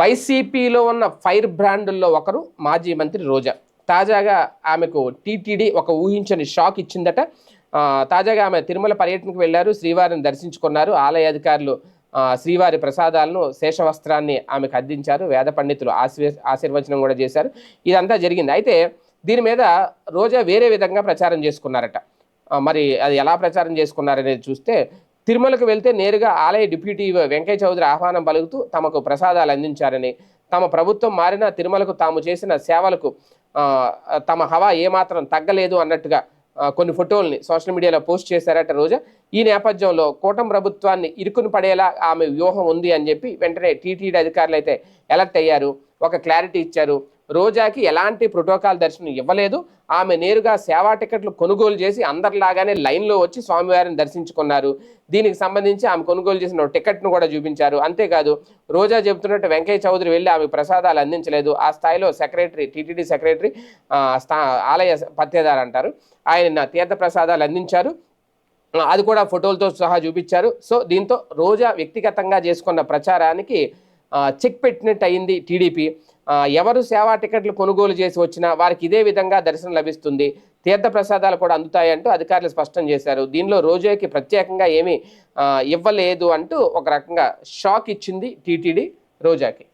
వైసీపీలో ఉన్న ఫైర్ బ్రాండ్ల్లో ఒకరు మాజీ మంత్రి రోజా. తాజాగా ఆమెకు టీటీడీ ఒక ఊహించని షాక్ ఇచ్చిందట. తాజాగా ఆమె తిరుమల పర్యటనకు వెళ్ళారు శ్రీవారిని దర్శించుకున్నారు. ఆలయ అధికారులు శ్రీవారి ప్రసాదాలను శేషవస్త్రాన్ని ఆమెకు అందించారు. వేద పండితులు ఆశీర్ ఆశీర్వచనం కూడా చేశారు. ఇదంతా జరిగింది. అయితే దీని మీద రోజా వేరే విధంగా ప్రచారం చేసుకున్నారట. మరి అది ఎలా ప్రచారం చేసుకున్నారనేది చూస్తే తిరుమలకు వెళ్తే నేరుగా ఆలయ డిప్యూటీ వెంకయ్య చౌదరి ఆహ్వానం పలుకుతూ తమకు ప్రసాదాలు అందించారని తమ ప్రభుత్వం మారిన తిరుమలకు తాము చేసిన సేవలకు తమ హవా ఏమాత్రం తగ్గలేదు అన్నట్టుగా కొన్ని ఫోటోల్ని సోషల్ మీడియాలో పోస్ట్ చేశారట రోజా. ఈ నేపథ్యంలో కూటమి ప్రభుత్వాన్ని ఇరుకును పడేలా ఆమె వ్యూహం ఉంది అని చెప్పి వెంటనే టీటీడీ అధికారులు అయితే అలర్ట్ అయ్యారు. ఒక క్లారిటీ ఇచ్చారు. రోజాకి ఎలాంటి ప్రోటోకాల్ దర్శనం ఇవ్వలేదు. ఆమె నేరుగా సేవా టికెట్లు కొనుగోలు చేసి అందరిలాగానే లైన్లో వచ్చి స్వామివారిని దర్శించుకున్నారు. దీనికి సంబంధించి ఆమె కొనుగోలు చేసిన టికెట్ను కూడా చూపించారు. అంతేకాదు రోజా చెబుతున్నట్టు వెంకయ్య చౌదరి వెళ్ళి ఆమె ప్రసాదాలు అందించలేదు. ఆ స్థాయిలో సెక్రటరీ టీటీడీ సెక్రటరీ స్థా ఆలయ పత్తేదారు అంటారు. ఆయన తీర్థ ప్రసాదాలు అందించారు. అది కూడా ఫోటోలతో సహా చూపించారు. సో దీంతో రోజా వ్యక్తిగతంగా చేసుకున్న ప్రచారానికి చెక్ పెట్టినట్టు అయింది టీడీపీ. ఎవరు సేవా టికెట్లు కొనుగోలు చేసి వచ్చినా వారికి ఇదే విధంగా దర్శనం లభిస్తుంది. తీర్థ ప్రసాదాలు కూడా అందుతాయంటూ అధికారులు స్పష్టం చేశారు. దీనిలో రోజాకి ప్రత్యేకంగా ఏమీ ఇవ్వలేదు అంటూ ఒక రకంగా షాక్ ఇచ్చింది టీటీడీ రోజాకి.